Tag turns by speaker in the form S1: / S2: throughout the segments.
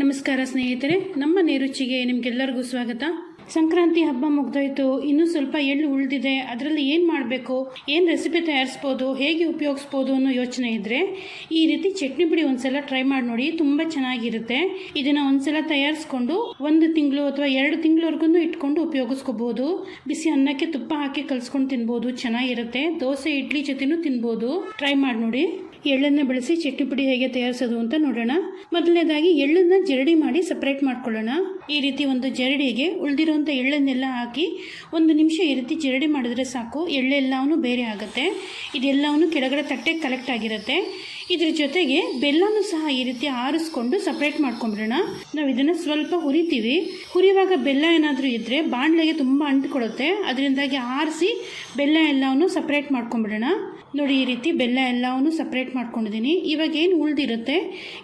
S1: ನಮಸ್ಕಾರ ಸ್ನೇಹಿತರೆ, ನಮ್ಮ ನೇರುಚಿಗೆ ನಿಮಗೆಲ್ಲರಿಗೂ ಸ್ವಾಗತ. ಸಂಕ್ರಾಂತಿ ಹಬ್ಬ ಮುಗ್ದೋಯ್ತು, ಇನ್ನೂ ಸ್ವಲ್ಪ ಎಳ್ಳು ಉಳಿದಿದೆ, ಅದರಲ್ಲಿ ಏನು ಮಾಡಬೇಕು, ಏನು ರೆಸಿಪಿ ತಯಾರಿಸ್ಬೋದು, ಹೇಗೆ ಉಪಯೋಗಿಸ್ಬೋದು ಅನ್ನೋ ಯೋಚನೆ ಇದ್ದರೆ ಈ ರೀತಿ ಚಟ್ನಿ ಪುಡಿ ಒಂದ್ಸಲ ಟ್ರೈ ಮಾಡಿ ನೋಡಿ, ತುಂಬ ಚೆನ್ನಾಗಿರುತ್ತೆ. ಇದನ್ನು ಒಂದ್ಸಲ ತಯಾರಿಸ್ಕೊಂಡು, ಒಂದು ತಿಂಗಳು ಅಥವಾ ಎರಡು ತಿಂಗಳವರೆಗೂ ಇಟ್ಕೊಂಡು ಉಪಯೋಗಿಸ್ಕೋಬೋದು. ಬಿಸಿ ಅನ್ನಕ್ಕೆ ತುಪ್ಪ ಹಾಕಿ ಕಲ್ಸ್ಕೊಂಡು ತಿನ್ಬೋದು, ಚೆನ್ನಾಗಿರುತ್ತೆ. ದೋಸೆ, ಇಡ್ಲಿ ಜೊತೆನೂ ತಿನ್ಬೋದು. ಟ್ರೈ ಮಾಡಿ ನೋಡಿ. ಎಳ್ಳನ್ನು ಬಳಸಿ ಚಟ್ನಿ ಪುಡಿ ಹೇಗೆ ತಯಾರಿಸೋದು ಅಂತ ನೋಡೋಣ. ಮೊದಲನೇದಾಗಿ ಎಳ್ಳನ್ನು ಜರಡಿ ಮಾಡಿ ಸಪ್ರೇಟ್ ಮಾಡ್ಕೊಳ್ಳೋಣ. ಈ ರೀತಿ ಒಂದು ಜರಡಿಗೆ ಉಳಿದಿರುವಂಥ ಎಳ್ಳನ್ನೆಲ್ಲ ಹಾಕಿ ಒಂದು ನಿಮಿಷ ಈ ರೀತಿ ಜರಡಿ ಮಾಡಿದ್ರೆ ಸಾಕು. ಎಳ್ಳೆಲ್ಲವೂ ಬೇರೆ ಆಗುತ್ತೆ. ಇದೆಲ್ಲವೂ ಕೆಳಗಡೆ ತಟ್ಟೆಗೆ ಕಲೆಕ್ಟ್ ಆಗಿರುತ್ತೆ. ಇದ್ರ ಜೊತೆಗೆ ಬೆಲ್ಲನೂ ಸಹ ಈ ರೀತಿ ಆರಿಸ್ಕೊಂಡು ಸಪ್ರೇಟ್ ಮಾಡ್ಕೊಂಬಿಡೋಣ. ನಾವು ಇದನ್ನು ಸ್ವಲ್ಪ ಹುರಿತೀವಿ. ಹುರಿಯುವಾಗ ಬೆಲ್ಲ ಏನಾದರೂ ಇದ್ದರೆ ಬಾಣಲೆಗೆ ತುಂಬ ಅಂಟುಕೊಡುತ್ತೆ ಅದರಿಂದಾಗಿ ಆರಿಸಿ ಬೆಲ್ಲ ಎಲ್ಲವನ್ನು ಸಪ್ರೇಟ್ ಮಾಡ್ಕೊಂಬಿಡೋಣ. ನೋಡಿ, ಈ ರೀತಿ ಬೆಲ್ಲ ಎಲ್ಲವನ್ನು ಸಪ್ರೇಟ್ ಮಾಡ್ಕೊಂಡಿದ್ದೀನಿ. ಇವಾಗ ಏನು ಉಳಿದಿರುತ್ತೆ?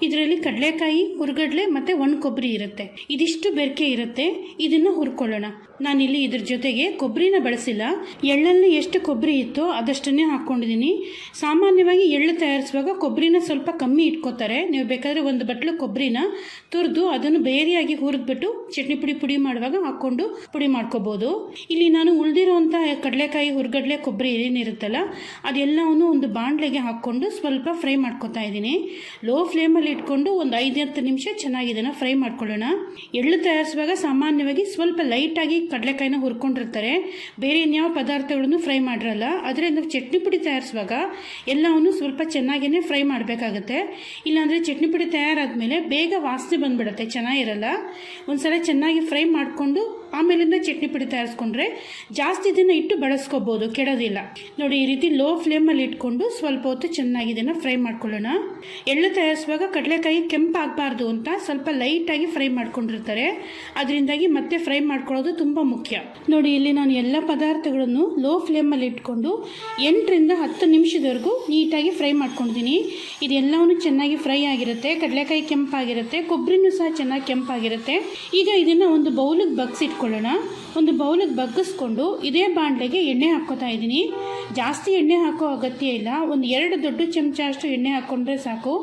S1: ಇದರಲ್ಲಿ ಕಡಲೆಕಾಯಿ, ಹುರ್ಗಡ್ಲೆ ಮತ್ತು ಒಣ ಕೊಬ್ಬರಿ ಇರುತ್ತೆ. ಇದಿಷ್ಟು ಬೆರಕೆ ಇರುತ್ತೆ. ಇದನ್ನು ಹುರ್ಕೊಳ್ಳೋಣ. ನಾನಿಲ್ಲಿ ಇದ್ರ ಜೊತೆಗೆ ಕೊಬ್ಬರಿನ ಬಳಸಿಲ್ಲ. ಎಳ್ಳಲ್ಲಿ ಎಷ್ಟು ಕೊಬ್ಬರಿ ಇತ್ತೋ ಅದಷ್ಟನ್ನೇ ಹಾಕ್ಕೊಂಡಿದ್ದೀನಿ ಸಾಮಾನ್ಯವಾಗಿ ಎಳ್ಳು ತಯಾರಿಸುವಾಗ ಕೊಬ್ಬರಿನ ಸ್ವಲ್ಪ ಕಮ್ಮಿ ಇಟ್ಕೋತಾರೆ. ನೀವು ಬೇಕಾದರೆ ಒಂದು ಬಟ್ಲು ಕೊಬ್ಬರಿನ ತುರಿದು ಅದನ್ನು ಬೇರೆಯಾಗಿ ಹುರಿದ್ಬಿಟ್ಟು ಚಟ್ನಿ ಪುಡಿ ಪುಡಿ ಮಾಡುವಾಗ ಹಾಕ್ಕೊಂಡು ಪುಡಿ ಮಾಡ್ಕೋಬೋದು. ಇಲ್ಲಿ ನಾನು ಉಳಿದಿರುವಂಥ ಕಡಲೆಕಾಯಿ, ಹುರ್ಗಡ್ಲೆ ಕೊಬ್ಬರಿ ಏನಿರುತ್ತಲ್ಲ, ಅದೆಲ್ಲವನ್ನು ಒಂದು ಬಾಣಲೆಗೆ ಹಾಕ್ಕೊಂಡು ಸ್ವಲ್ಪ ಫ್ರೈ ಮಾಡ್ಕೊತಾ ಇದ್ದೀನಿ. ಲೋ ಫ್ಲೇಮಲ್ಲಿ ಇಟ್ಕೊಂಡು ಒಂದು ಐದು ಹತ್ತು ನಿಮಿಷ ಚೆನ್ನಾಗಿ ಫ್ರೈ ಮಾಡ್ಕೊಳ್ಳೋಣ. ಎಳ್ಳು ತಯಾರಿಸುವಾಗ ಸಾಮಾನ್ಯವಾಗಿ ಸ್ವಲ್ಪ ಲೈಟಾಗಿ ಕಡಲೆಕಾಯಿನ ಹುರ್ಕೊಂಡಿರ್ತಾರೆ. ಬೇರೆ ಇನ್ಯಾವ ಪದಾರ್ಥಗಳನ್ನು ಫ್ರೈ ಮಾಡಿರಲ್ಲ. ಆದರೆ ನಾವು ಚಟ್ನಿ ಪುಡಿ ತಯಾರಿಸುವಾಗ ಎಲ್ಲವನ್ನು ಸ್ವಲ್ಪ ಚೆನ್ನಾಗೇ ಫ್ರೈ ಮಾಡಬೇಕಾಗುತ್ತೆ. ಇಲ್ಲಾಂದರೆ ಚಟ್ನಿ ಪುಡಿ ತಯಾರಾದಮೇಲೆ ಬೇಗ ವಾಸನೆ ಬಂದುಬಿಡುತ್ತೆ. ಚೆನ್ನಾಗಿರಲ್ಲ. ಒಂದ್ಸಲ ಚೆನ್ನಾಗಿ ಫ್ರೈ ಮಾಡಿಕೊಂಡು ಆಮೇಲಿಂದ ಚಟ್ನಿ ಪುಡಿ ತಯಾರಿಸ್ಕೊಂಡ್ರೆ ಜಾಸ್ತಿ ದಿನ ಇಟ್ಟು ಬಳಸ್ಕೋಬೋದು, ಕೆಡೋದಿಲ್ಲ. ನೋಡಿ, ಈ ರೀತಿ ಲೋ ಫ್ಲೇಮಲ್ಲಿ ಇಟ್ಕೊಂಡು ಸ್ವಲ್ಪ ಹೊತ್ತು ಚೆನ್ನಾಗಿ ಇದನ್ನು ಫ್ರೈ ಮಾಡ್ಕೊಳ್ಳೋಣ. ಎಳ್ಳು ತಯಾರಿಸುವಾಗ ಕಡಲೆಕಾಯಿ ಕೆಂಪಾಗಬಾರ್ದು ಅಂತ ಸ್ವಲ್ಪ ಲೈಟಾಗಿ ಫ್ರೈ ಮಾಡ್ಕೊಂಡಿರ್ತಾರೆ. ಅದರಿಂದಾಗಿ ಮತ್ತೆ ಫ್ರೈ ಮಾಡ್ಕೊಳ್ಳೋದು ತುಂಬ ಮುಖ್ಯ. ನೋಡಿ, ಇಲ್ಲಿ ನಾನು ಎಲ್ಲ ಪದಾರ್ಥಗಳನ್ನು ಲೋ ಫ್ಲೇಮಲ್ಲಿ ಇಟ್ಕೊಂಡು ಎಂಟರಿಂದ ಹತ್ತು ನಿಮಿಷದವರೆಗೂ ನೀಟಾಗಿ ಫ್ರೈ ಮಾಡ್ಕೊಂಡಿದ್ದೀನಿ. ಇದೆಲ್ಲವೂ ಚೆನ್ನಾಗಿ ಫ್ರೈ ಆಗಿರುತ್ತೆ, ಕಡಲೆಕಾಯಿ ಕೆಂಪಾಗಿರುತ್ತೆ, ಕೊಬ್ಬರಿನೂ ಸಹ ಚೆನ್ನಾಗಿ ಕೆಂಪಾಗಿರುತ್ತೆ. ಈಗ ಇದನ್ನು ಒಂದು ಬೌಲಿಗೆ ಬಗ್ಸಿಟ್ಕೊಳ್ಳೋಣ ಒಂದು ಬೌಲಿಗೆ ಬಗ್ಗಿಸ್ಕೊಂಡು ಇದೇ ಬಾಣಲೆಗೆ ಎಣ್ಣೆ ಹಾಕೋತಾ ಇದ್ದೀನಿ. ಜಾಸ್ತಿ ಎಣ್ಣೆ ಹಾಕೋ ಅಗತ್ಯ ಇಲ್ಲ. ಒಂದು ಎರಡು ದೊಡ್ಡ ಚಮಚ ಅಷ್ಟು ಎಣ್ಣೆ ಹಾಕ್ಕೊಂಡ್ರೆ ಸಾಕು.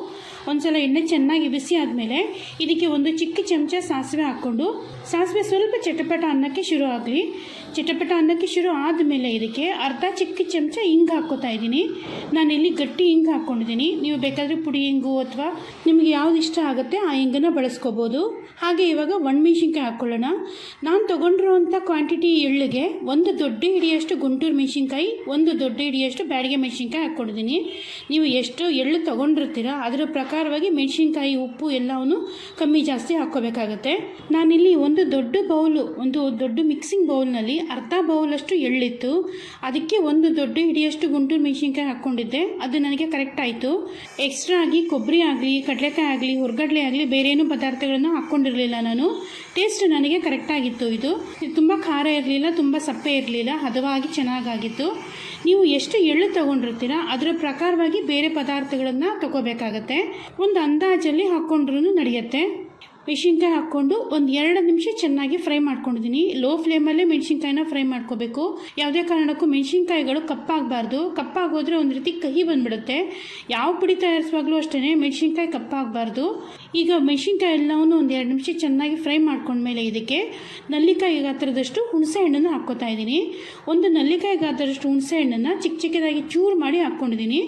S1: ಒಂದ್ಸಲ ಎಣ್ಣೆ ಚೆನ್ನಾಗಿ ಬಿಸಿ ಆದಮೇಲೆ ಇದಕ್ಕೆ ಒಂದು ಚಿಕ್ಕ ಚಮಚ ಸಾಸಿವೆ ಹಾಕ್ಕೊಂಡು, ಸಾಸಿವೆ ಸ್ವಲ್ಪ ಚಟಪಟ ಅನ್ನಕ್ಕೆ ಶುರು ಆಗಲಿ. ಚಟಪಟ ಅನ್ನಕ್ಕೆ ಶುರು ಆದಮೇಲೆ ಇದಕ್ಕೆ ಅರ್ಧ ಚಿಕ್ಕ ಚಮಚ ಹಿಂಗೆ ಹಾಕ್ಕೋತಾ ಇದ್ದೀನಿ. ಇಲ್ಲಿ ಗಟ್ಟಿ ಹಿಂಗೆ ಹಾಕ್ಕೊಂಡಿದ್ದೀನಿ. ನೀವು ಬೇಕಾದರೆ ಪುಡಿ ಹಿಂಗು ಅಥವಾ ನಿಮಗೆ ಯಾವ್ದು ಇಷ್ಟ ಆಗುತ್ತೆ ಆ ಹಿಂಗನ್ನು ಬಳಸ್ಕೋಬೋದು. ಹಾಗೆ ಇವಾಗ ಒಣಮೆಣ್ಸಿನ್ಕಾಯಿ ಹಾಕ್ಕೊಳ್ಳೋಣ ನಾನು ತೊಗೊಂಡಿರುವಂಥ ಕ್ವಾಂಟಿಟಿ ಎಳ್ಳಿಗೆ ಒಂದು ದೊಡ್ಡ ಹಿಡಿಯಷ್ಟು ಗುಂಟೂರು ಮೆಣಸಿನ್ಕಾಯಿ, ಒಂದು ದೊಡ್ಡ ಹಿಡಿಯಷ್ಟು ಬ್ಯಾಡಿಗೆ ಮೆಣಸಿನ್ಕಾಯಿ ಹಾಕ್ಕೊಂಡಿದ್ದೀನಿ. ನೀವು ಎಷ್ಟು ಎಳ್ಳು ತೊಗೊಂಡಿರ್ತೀರ, ಅದರ ಪ್ರಕಾರವಾಗಿ ಮೆಣಸಿನ್ಕಾಯಿ, ಉಪ್ಪು ಎಲ್ಲವನ್ನು ಕಮ್ಮಿ ಜಾಸ್ತಿ ಹಾಕ್ಕೋಬೇಕಾಗತ್ತೆ. ನಾನಿಲ್ಲಿ ಒಂದು ದೊಡ್ಡ ಬೌಲು, ಒಂದು ದೊಡ್ಡ ಮಿಕ್ಸಿಂಗ್ ಬೌಲ್ನಲ್ಲಿ ಅರ್ಧ ಬೌಲಷ್ಟು ಎಳ್ಳಿತ್ತು. ಅದಕ್ಕೆ ಒಂದು ದೊಡ್ಡ ಹಿಡಿಯಷ್ಟು ಗುಂಟೂರು ಮೆಣಸಿನ್ಕಾಯಿ ಹಾಕ್ಕೊಂಡಿದ್ದೆ. ಅದು ನನಗೆ ಕರೆಕ್ಟ್ ಆಯಿತು. ಎಕ್ಸ್ಟ್ರಾ ಆಗಿ ಕೊಬ್ಬರಿ ಆಗಲಿ, ಕಡಲೆಕಾಯಿ ಆಗಲಿ, ಹೊರಗಡಲೆ ಆಗಲಿ ಬೇರೇನೂ ಪದಾರ್ಥಗಳನ್ನು ಹಾಕ್ಕೊಂಡಿರಲಿಲ್ಲ ನಾನು. ಟೇಸ್ಟ್ ನನಗೆ ಕರೆಕ್ಟಾಗಿತ್ತು ಇದು. ಇದು ತುಂಬ ಖಾರ ಇರಲಿಲ್ಲ, ತುಂಬ ಸಪ್ಪೆ ಇರಲಿಲ್ಲ, ಹದವಾಗಿ ಚೆನ್ನಾಗಾಗಿತ್ತು. ನೀವು ಎಷ್ಟು ಎಳ್ಳು ತೊಗೊಂಡಿರ್ತೀರ, ಅದರ ಪ್ರಕಾರವಾಗಿ ಬೇರೆ ಪದಾರ್ಥಗಳನ್ನು ತಗೋಬೇಕಾಗತ್ತೆ. ಒಂದು ಅಂದಾಜಲ್ಲಿ ಹಾಕ್ಕೊಂಡ್ರೂ ನಡೆಯುತ್ತೆ. ಮೆಣಸಿನ್ಕಾಯಿ ಹಾಕ್ಕೊಂಡು ಒಂದು ಎರಡು ನಿಮಿಷ ಚೆನ್ನಾಗಿ ಫ್ರೈ ಮಾಡ್ಕೊಂಡಿದ್ದೀನಿ. ಲೋ ಫ್ಲೇಮಲ್ಲೇ ಮೆಣಸಿನ್ಕಾಯಿನ ಫ್ರೈ ಮಾಡ್ಕೋಬೇಕು. ಯಾವುದೇ ಕಾರಣಕ್ಕೂ ಮೆಣಸಿನ್ಕಾಯಿಗಳು ಕಪ್ಪಾಗಬಾರ್ದು. ಕಪ್ಪಾಗೋದ್ರೆ ಒಂದು ರೀತಿ ಕಹಿ ಬಂದ್ಬಿಡುತ್ತೆ. ಯಾವ ಪುಡಿ ತಯಾರಿಸುವಾಗಲೂ ಅಷ್ಟೇ ಮೆಣಸಿನ್ಕಾಯಿ ಕಪ್ಪಾಗಬಾರ್ದು. ಈಗ ಮೆಣಸಿನ್ಕಾಯಿ ಎಲ್ಲವನ್ನು ಒಂದು ಎರಡು ನಿಮಿಷ ಚೆನ್ನಾಗಿ ಫ್ರೈ ಮಾಡ್ಕೊಂಡ್ಮೇಲೆ ಇದಕ್ಕೆ ನಲ್ಲಿಕಾಯಿ ಗಾತ್ರದಷ್ಟು ಹುಣಸೆ ಹಣ್ಣನ್ನು ಹಾಕ್ಕೋತಾ ಇದ್ದೀನಿ. ಒಂದು ನಲ್ಲಿಕಾಯಿ ಗಾತ್ರದಷ್ಟು ಹುಣಸೆ ಹಣ್ಣನ್ನು ಚಿಕ್ಕ ಚಿಕ್ಕದಾಗಿ ಚೂರು ಮಾಡಿ ಹಾಕ್ಕೊಂಡಿದ್ದೀನಿ.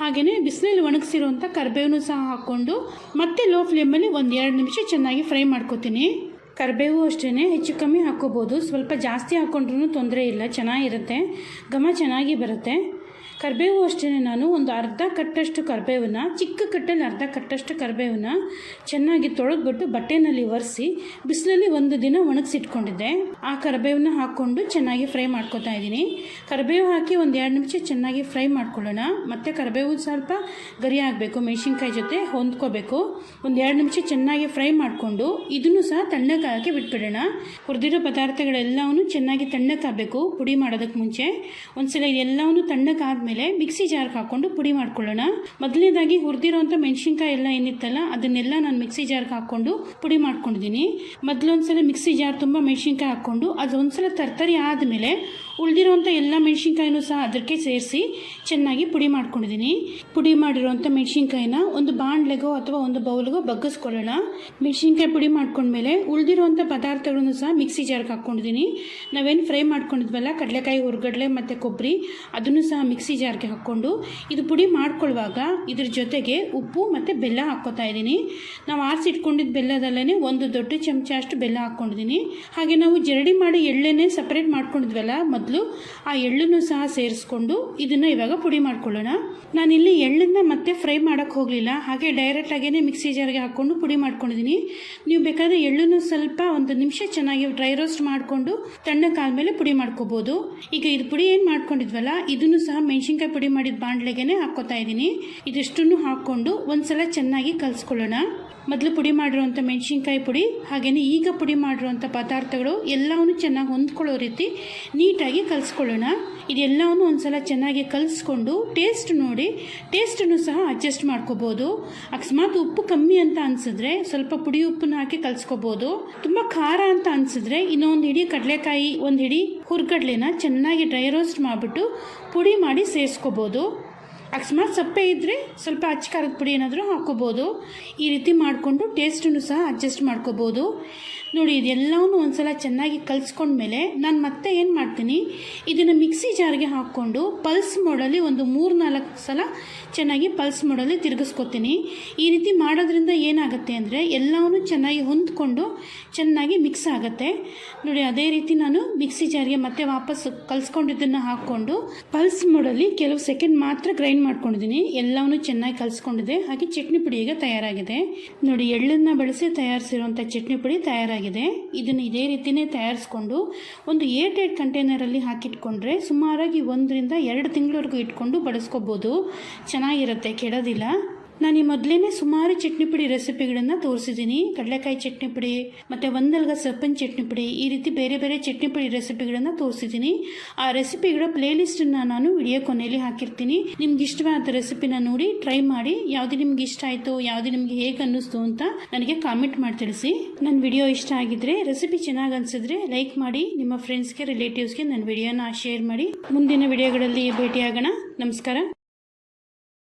S1: ಹಾಗೆಯೇ ಬಿಸಿಲಲ್ಲಿ ಒಣಗಿಸಿರುವಂಥ ಕರ್ಬೇವನ್ನು ಸಹ ಹಾಕ್ಕೊಂಡು ಮತ್ತೆ ಲೋ ಫ್ಲೇಮಲ್ಲಿ ಒಂದು ಎರಡು ನಿಮಿಷ ಫ್ರೈ ಮಾಡ್ಕೋತೀನಿ. ಕರಿಬೇವು ಅಷ್ಟೇ ಹೆಚ್ಚು ಕಮ್ಮಿ ಹಾಕ್ಕೋಬೋದು. ಸ್ವಲ್ಪ ಜಾಸ್ತಿ ಹಾಕ್ಕೊಂಡ್ರೂ ತೊಂದರೆ ಇಲ್ಲ. ಚೆನ್ನಾಗಿರುತ್ತೆ. ಘಮ ಚೆನ್ನಾಗಿ ಬರುತ್ತೆ. ಕರಿಬೇವು ಅಷ್ಟೇ ನಾನು. ಒಂದು ಅರ್ಧ ಕಟ್ಟಷ್ಟು ಕರಿಬೇವನ್ನ, ಚಿಕ್ಕ ಕಟ್ಟಲ್ಲಿ ಅರ್ಧ ಕಟ್ಟಷ್ಟು ಕರಿಬೇವನ್ನ ಚೆನ್ನಾಗಿ ತೊಳೆದ್ಬಿಟ್ಟು ಬಟ್ಟೆನಲ್ಲಿ ಒರೆಸಿ ಬಿಸಿಲಲ್ಲಿ ಒಂದು ದಿನ ಒಣಗಿಸಿಟ್ಕೊಂಡಿದ್ದೆ. ಆ ಕರಿಬೇವನ್ನ ಹಾಕ್ಕೊಂಡು ಚೆನ್ನಾಗಿ ಫ್ರೈ ಮಾಡ್ಕೊತಾ ಇದ್ದೀನಿ. ಕರಿಬೇವು ಹಾಕಿ ಒಂದು ಎರಡು ನಿಮಿಷ ಚೆನ್ನಾಗಿ ಫ್ರೈ ಮಾಡ್ಕೊಳ್ಳೋಣ. ಮತ್ತು ಕರಿಬೇವು ಸ್ವಲ್ಪ ಗರಿ ಆಗಬೇಕು, ಮೆಣಸಿನ್ಕಾಯಿ ಜೊತೆ ಹೊಂದ್ಕೋಬೇಕು. ಒಂದು ಎರಡು ನಿಮಿಷ ಚೆನ್ನಾಗಿ ಫ್ರೈ ಮಾಡಿಕೊಂಡು ಇದನ್ನು ಸಹ ತಣ್ಣಗಾಗಿ ಬಿಟ್ಬಿಡೋಣ. ಹುರಿದಿರೋ ಪದಾರ್ಥಗಳೆಲ್ಲವೂ ಚೆನ್ನಾಗಿ ತಣ್ಣಕ್ಕಾಗಬೇಕು ಪುಡಿ ಮಾಡೋದಕ್ಕೆ ಮುಂಚೆ. ಒಂದ್ಸಲ ಇದೆಲ್ಲವೂ ತಣ್ಣಗಾದ್ಮೇಲೆ ಮಿಕ್ಸಿ ಜಾರ್ಗೆ ಹಾಕ್ಕೊಂಡು ಪುಡಿ ಮಾಡ್ಕೊಳ್ಳೋಣ. ಮೊದಲನೇದಾಗಿ ಹುರಿದಿರೋಂಥ ಮೆಣಸಿನ್ಕಾಯಿ ಎಲ್ಲ ಏನಿತ್ತಲ್ಲ, ಅದನ್ನೆಲ್ಲ ನಾನು ಮಿಕ್ಸಿ ಜಾರ್ಗೆ ಹಾಕ್ಕೊಂಡು ಪುಡಿ ಮಾಡ್ಕೊಂಡಿದ್ದೀನಿ. ಮೊದಲೊಂದ್ಸಲ ಮಿಕ್ಸಿ ಜಾರ್ ತುಂಬ ಮೆಣಸಿನ್ಕಾಯಿ ಹಾಕ್ಕೊಂಡು ಒಂದ್ಸಲ ತರ್ತರಿ ಆದಮೇಲೆ ಉಳಿದಿರುವಂಥ ಎಲ್ಲ ಮೆಣಸಿನ್ಕಾಯಿನೂ ಸಹ ಅದಕ್ಕೆ ಸೇರಿಸಿ ಚೆನ್ನಾಗಿ ಪುಡಿ ಮಾಡ್ಕೊಂಡಿದ್ದೀನಿ. ಪುಡಿ ಮಾಡಿರುವಂಥ ಮೆಣಸಿನ್ಕಾಯಿನ ಒಂದು ಬಾಣಲೆಗೋ ಅಥವಾ ಒಂದು ಬೌಲ್ಗೋ ಬಗ್ಗಿಸ್ಕೊಳ್ಳೋಣ. ಮೆಣಸಿನ್ಕಾಯಿ ಪುಡಿ ಮಾಡ್ಕೊಂಡ್ಮೇಲೆ ಉಳಿದಿರುವಂಥ ಪದಾರ್ಥಗಳನ್ನು ಸಹ ಮಿಕ್ಸಿ ಜಾರ್ಗೆ ಹಾಕ್ಕೊಂಡಿದ್ದೀನಿ. ನಾವೇನು ಫ್ರೈ ಮಾಡ್ಕೊಂಡಿದ್ವಲ್ಲ, ಕಡಲೆಕಾಯಿ, ಹುರ್ಗಡ್ಲೆ ಮತ್ತು ಕೊಬ್ಬರಿ ಅದನ್ನು ಸಹ ಮಿಕ್ಸಿ ಜಾರ್ಗೆ ಹಾಕ್ಕೊಂಡು ಇದು ಪುಡಿ ಮಾಡ್ಕೊಳ್ಳುವಾಗ ಇದ್ರ ಜೊತೆಗೆ ಉಪ್ಪು ಮತ್ತು ಬೆಲ್ಲ ಹಾಕ್ಕೋತಾ ಇದ್ದೀನಿ. ನಾವು ಆರಿಸಿಟ್ಕೊಂಡಿದ್ದ ಬೆಲ್ಲದಲ್ಲೇ ಒಂದು ದೊಡ್ಡ ಚಮಚ ಅಷ್ಟು ಬೆಲ್ಲ ಹಾಕ್ಕೊಂಡಿದ್ದೀನಿ. ಹಾಗೆ ನಾವು ಜರಡಿ ಮಾಡಿ ಎಳ್ಳೆನೆ ಸಪ್ರೇಟ್ ಮಾಡ್ಕೊಂಡಿದ್ವಲ್ಲ, ಮೊದಲು ಆ ಎಳ್ಳನ್ನು ಸಹ ಸೇರಿಸ್ಕೊಂಡು ಇದನ್ನು ಇವಾಗ ಪುಡಿ ಮಾಡ್ಕೊಳ್ಳೋಣ. ನಾನಿಲ್ಲಿ ಎಳ್ಳನ್ನು ಮತ್ತೆ ಫ್ರೈ ಮಾಡೋಕ್ಕೆ ಹೋಗಲಿಲ್ಲ. ಹಾಗೆ ಡೈರೆಕ್ಟಾಗೇ ಮಿಕ್ಸಿ ಜಾರ್ಗೆ ಹಾಕ್ಕೊಂಡು ಪುಡಿ ಮಾಡ್ಕೊಂಡಿದ್ದೀನಿ ನೀವು ಬೇಕಾದರೆ ಎಳ್ಳನ್ನು ಸ್ವಲ್ಪ ಒಂದು ನಿಮಿಷ ಚೆನ್ನಾಗಿ ಡ್ರೈ ರೋಸ್ಟ್ ಮಾಡಿಕೊಂಡು ತಣ್ಣಕ್ಕಾದ್ಮೇಲೆ ಪುಡಿ ಮಾಡ್ಕೋಬೋದು. ಈಗ ಇದು ಪುಡಿ ಏನು ಮಾಡ್ಕೊಂಡಿದ್ವಲ್ಲ, ಇದನ್ನು ಸಹ ಮೆಣಸಿನ್ಕಾಯಿ ಪುಡಿ ಮಾಡಿದ ಬಾಣಲೆಗೆ ಹಾಕ್ಕೋತಾ ಇದ್ದೀನಿ ಇದಿಷ್ಟನ್ನು ಹಾಕ್ಕೊಂಡು ಒಂದ್ಸಲ ಚೆನ್ನಾಗಿ ಕಲಿಸ್ಕೊಳ್ಳೋಣ. ಮೊದಲು ಪುಡಿ ಮಾಡಿರುವಂಥ ಮೆಣಸಿನ್ಕಾಯಿ ಪುಡಿ ಹಾಗೆಯೇ ಈಗ ಪುಡಿ ಮಾಡಿರುವಂಥ ಪದಾರ್ಥಗಳು ಎಲ್ಲವನ್ನು ಚೆನ್ನಾಗಿ ಹೊಂದ್ಕೊಳ್ಳೋ ರೀತಿ ನೀಟಾಗಿ ಕಲಿಸ್ಕೊಳ್ಳೋಣ. ಇದೆಲ್ಲವನ್ನು ಒಂದ್ಸಲ ಚೆನ್ನಾಗಿ ಕಲಿಸ್ಕೊಂಡು ಟೇಸ್ಟ್ ನೋಡಿ ಟೇಸ್ಟನ್ನು ಸಹ ಅಡ್ಜಸ್ಟ್ ಮಾಡ್ಕೋಬೋದು. ಅಕಸ್ಮಾತ್ ಉಪ್ಪು ಕಮ್ಮಿ ಅಂತ ಅನಿಸಿದ್ರೆ ಸ್ವಲ್ಪ ಪುಡಿ ಉಪ್ಪನ್ನು ಹಾಕಿ ಕಲಿಸ್ಕೋಬೋದು. ತುಂಬ ಖಾರ ಅಂತ ಅನಿಸಿದ್ರೆ ಇನ್ನೊಂದು ಹಿಡಿ ಕಡಲೆಕಾಯಿ, ಒಂದು ಹಿಡಿ ಹುರ್ಗಡ್ಲೆನ ಚೆನ್ನಾಗಿ ಡ್ರೈ ರೋಸ್ಟ್ ಮಾಡಿಬಿಟ್ಟು ಪುಡಿ ಮಾಡಿ ಸೇರಿಸ್ಕೋಬೋದು ಅಕಸ್ಮಾತ್ ಸಪ್ಪೆ ಇದ್ದರೆ ಸ್ವಲ್ಪ ಅಚ್ಚ ಖಾರದ ಪುಡಿ ಏನಾದರೂ ಹಾಕ್ಕೋಬೋದು ಈ ರೀತಿ ಮಾಡಿಕೊಂಡು ಟೇಸ್ಟನ್ನು ಸಹ ಅಡ್ಜಸ್ಟ್ ಮಾಡ್ಕೋಬೋದು. ನೋಡಿ, ಇದೆಲ್ಲವನ್ನು ಒಂದ್ಸಲ ಚೆನ್ನಾಗಿ ಕಲಿಸ್ಕೊಂಡ್ಮೇಲೆ ನಾನು ಮತ್ತೆ ಏನು ಮಾಡ್ತೀನಿ, ಇದನ್ನು ಮಿಕ್ಸಿ ಜಾರ್ಗೆ ಹಾಕ್ಕೊಂಡು ಪಲ್ಸ್ ಮೋಡಲ್ಲಿ ಒಂದು ಮೂರು ನಾಲ್ಕು ಸಲ ಚೆನ್ನಾಗಿ ಪಲ್ಸ್ ಮೋಡಲ್ಲಿ ತಿರುಗಿಸ್ಕೊತೀನಿ. ಈ ರೀತಿ ಮಾಡೋದ್ರಿಂದ ಏನಾಗುತ್ತೆ ಅಂದರೆ ಎಲ್ಲವನ್ನು ಚೆನ್ನಾಗಿ ಹೊಂದ್ಕೊಂಡು ಚೆನ್ನಾಗಿ ಮಿಕ್ಸ್ ಆಗುತ್ತೆ. ನೋಡಿ, ಅದೇ ರೀತಿ ನಾನು ಮಿಕ್ಸಿ ಜಾರ್ಗೆ ಮತ್ತೆ ವಾಪಸ್ ಕಲಿಸ್ಕೊಂಡಿದ್ದನ್ನು ಹಾಕ್ಕೊಂಡು ಪಲ್ಸ್ ಮೋಡಲ್ಲಿ ಕೆಲವು ಸೆಕೆಂಡ್ ಮಾತ್ರ ಗ್ರೈಂಡ್ ಮಾಡ್ಕೊಂಡಿದ್ದೀನಿ. ಎಲ್ಲವನ್ನು ಚೆನ್ನಾಗಿ ಕಲಿಸ್ಕೊಂಡಿದೆ. ಹಾಗೆ ಚಟ್ನಿ ಪುಡಿ ಈಗ ತಯಾರಾಗಿದೆ. ನೋಡಿ, ಎಳ್ಳನ್ನು ಬಳಸಿ ತಯಾರಿಸಿರುವಂಥ ಚಟ್ನಿ ಪುಡಿ ತಯಾರಾಗಿದೆ. ಇದನ್ನು ಇದೇ ರೀತಿಯೇ ತಯಾರಿಸ್ಕೊಂಡು ಒಂದು ಏಟ್ ಏಟ್ ಕಂಟೈನರಲ್ಲಿ ಹಾಕಿಟ್ಕೊಂಡ್ರೆ ಸುಮಾರಾಗಿ ಒಂದರಿಂದ ಎರಡು ತಿಂಗಳವರೆಗೂ ಇಟ್ಕೊಂಡು ಬಳಸ್ಕೊಬೋದು ಚೆನ್ನಾಗಿರುತ್ತೆ, ಕೆಡೋದಿಲ್ಲ. ನಾನು ಈ ಮೊದಲೇ ಸುಮಾರು ಚಟ್ನಿ ಪುಡಿ ರೆಸಿಪಿಗಳನ್ನು ತೋರಿಸಿದ್ದೀನಿ. ಕಡಲೆಕಾಯಿ ಚಟ್ನಿ ಪುಡಿ, ಮತ್ತು ಒಂದಲ್ಗ ಸೊಪ್ಪಿನ ಚಟ್ನಿ ಪುಡಿ, ಈ ರೀತಿ ಬೇರೆ ಬೇರೆ ಚಟ್ನಿ ಪುಡಿ ರೆಸಿಪಿಗಳನ್ನು ತೋರಿಸಿದ್ದೀನಿ. ಆ ರೆಸಿಪಿಗಳ ಪ್ಲೇಲಿಸ್ಟನ್ನು ನಾನು ವಿಡಿಯೋ ಕೊನೆಯಲ್ಲಿ ಹಾಕಿರ್ತೀನಿ. ನಿಮ್ಗೆ ಇಷ್ಟವಾದ ರೆಸಿಪಿನ ನೋಡಿ ಟ್ರೈ ಮಾಡಿ. ಯಾವುದು ನಿಮ್ಗೆ ಇಷ್ಟ ಆಯಿತು, ಯಾವುದು ನಿಮಗೆ ಹೇಗೆ ಅನ್ನಿಸ್ತು ಅಂತ ನನಗೆ ಕಾಮೆಂಟ್ ಮಾಡಿ ತಿಳಿಸಿ. ನನ್ನ ವಿಡಿಯೋ ಇಷ್ಟ ಆಗಿದ್ರೆ, ರೆಸಿಪಿ ಚೆನ್ನಾಗಿ ಅನಿಸಿದ್ರೆ ಲೈಕ್ ಮಾಡಿ. ನಿಮ್ಮ ಫ್ರೆಂಡ್ಸ್ಗೆ ರಿಲೇಟಿವ್ಸ್ಗೆ ನನ್ನ ವಿಡಿಯೋನ ಶೇರ್ ಮಾಡಿ. ಮುಂದಿನ ವಿಡಿಯೋಗಳಲ್ಲಿ ಭೇಟಿಯಾಗೋಣ. ನಮಸ್ಕಾರ.